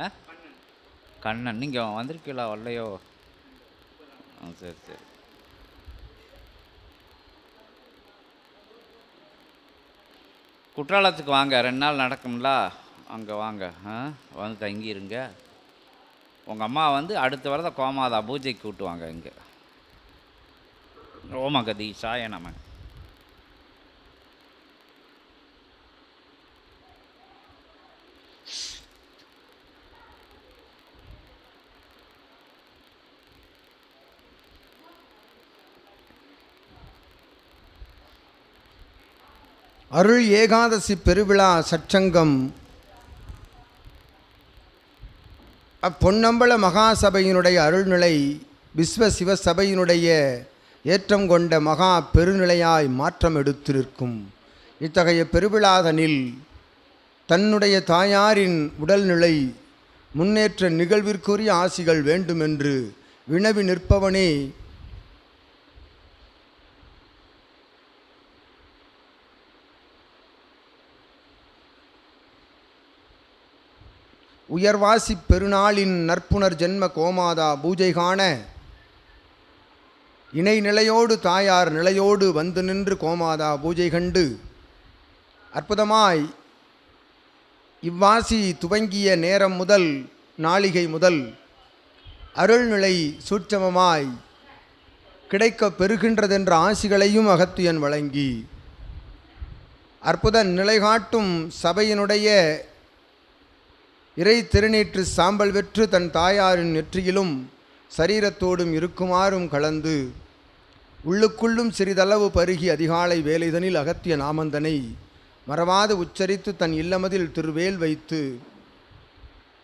ஆ? கண்ணன். நீங்கள் வந்திருக்கீங்களா? வரலையோ ஆ சரி சரி. குற்றாலத்துக்கு வாங்க. ரெண்டு நாள் நடக்கும்ல? அங்கே வாங்க. ஆ வந்து தங்கிருங்க. உங்கள் அம்மா வந்து அடுத்த வரத கோமாதா பூஜைக்கு கூட்டுவாங்க இங்கே. ஓமகதி சாய நம அருள் ஏகாதசி பெருவிழா சச்சங்கம். அப்பொன்னம்பல மகாசபையினுடைய அருள்நிலை விஸ்வ சிவ சபையினுடைய ஏற்றம் கொண்ட மகா பெருநிலையாய் மாற்றம் எடுத்திருக்கும். இத்தகைய பெருவிழாதனில் தன்னுடைய தாயாரின் உடல்நிலை முன்னேற்ற நிகழ்விற்குரிய ஆசிகள் வேண்டுமென்று வினவி நிற்பவனே உயர்வாசி பெருநாளின் நற்புணர் ஜென்ம கோமாதா பூஜை காண இணை நிலையோடு தாயார் நிலையோடு வந்து நின்று கோமாதா பூஜை கண்டு அற்புதமாய் இவ்வாசி துவங்கிய நேரம் முதல் நாளிகை முதல் அருள்நிலை சூட்சமமாய் கிடைக்க பெறுகின்றதென்ற ஆசிகளையும் அகத்துயன் வழங்கி அற்புத நிலைகாட்டும் சபையினுடைய இறை திருநீற்று சாம்பல் வெற்று தன் தாயாரின் நெற்றியிலும் சரீரத்தோடும் இருக்குமாறும் கலந்து உள்ளுக்குள்ளும் சிறிதளவு பருகி அதிகாலை வேலைதனில் அகத்திய நாமந்தனை மறவாது உச்சரித்து தன் இல்லமதில் திருவேல் வைத்து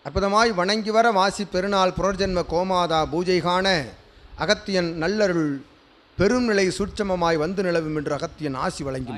அற்புதமாய் வணங்கி வர வாசி பெருநாள் புனர்ஜென்ம கோமாதா பூஜை காண அகத்தியன் நல்லருள் பெரும் நிலை சூட்சமமாய் வந்து நிலவும் என்று அகத்தியன் ஆசி வழங்கி